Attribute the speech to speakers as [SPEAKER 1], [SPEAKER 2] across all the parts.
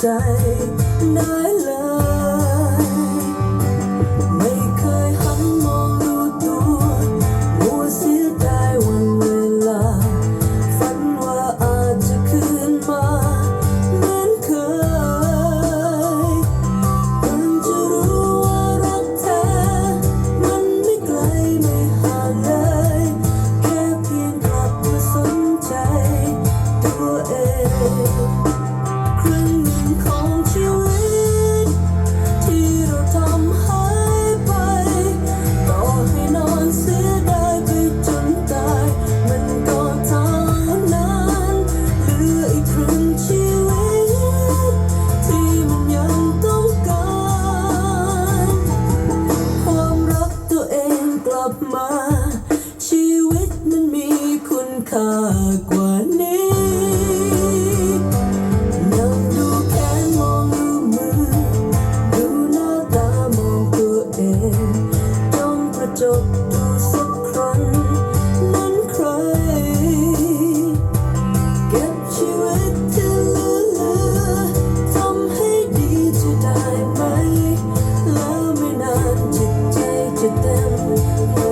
[SPEAKER 1] ใจได้ากว่านี้นั่งดูแขนมองดูมือ ดูหน้าตามองตัวเองจ้องกระจกดูสักครั้งนั้นใคร เก็บชีวิตที่เหลือเหลือทำให้ดีจะได้ไหม แล้วไม่นานจิตใจจะเต็ม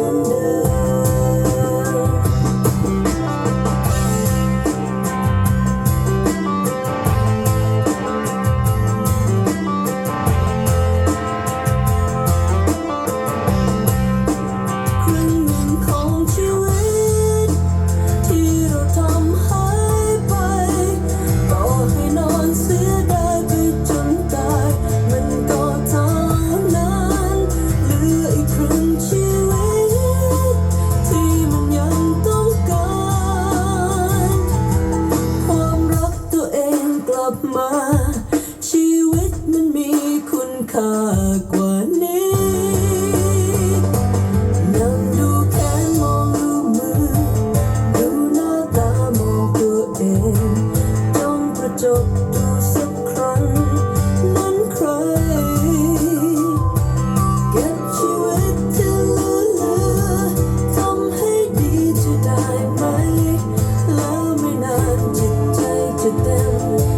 [SPEAKER 1] ค่ากว่านี้นั่งดูแขนมองดูมือ ดูหน้าตามองตัวเองจ้องกระจกดูสักครั้ง นั้นใคร เก็บชีวิตที่เหลือเหลือทำให้ดีจะได้ไหม แล้วไม่นานจิตใจจะเต็ม